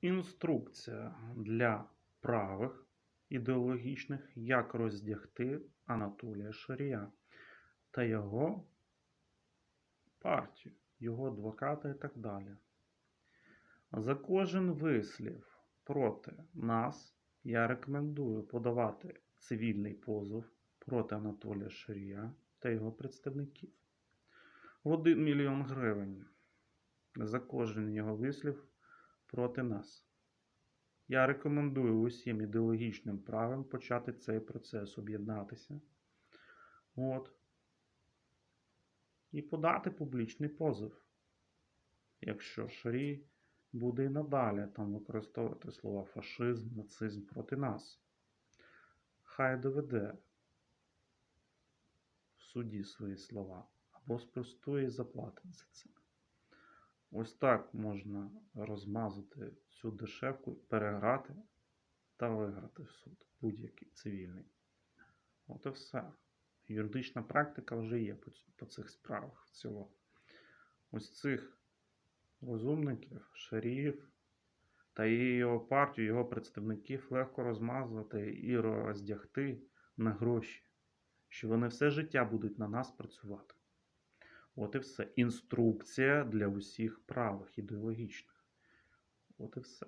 Інструкція для правих ідеологічних, як роздягти Анатолія Шарія та його партію, його адвоката і так далі. За кожен вислів проти нас я рекомендую подавати цивільний позов проти Анатолія Шарія та його представників в 1 мільйон гривень за кожен його вислів проти нас. Я рекомендую усім ідеологічним правим почати цей процес, об'єднатися. От. І подати публічний позов. Якщо Шарій буде і надалі там використовувати слова фашизм, нацизм проти нас. Хай доведе в суді свої слова або спростує і заплатить за це. Ось так можна розмазати цю дешевку, переграти та виграти в суд будь-який цивільний. От і все. Юридична практика вже є по, цих справах в цілому. Ось цих розумників, шаріїв та його партію, його представників легко розмазати і роздягти на гроші, що вони все життя будуть на нас працювати. От і все. Інструкція для усіх правих ідеологічних. От і все.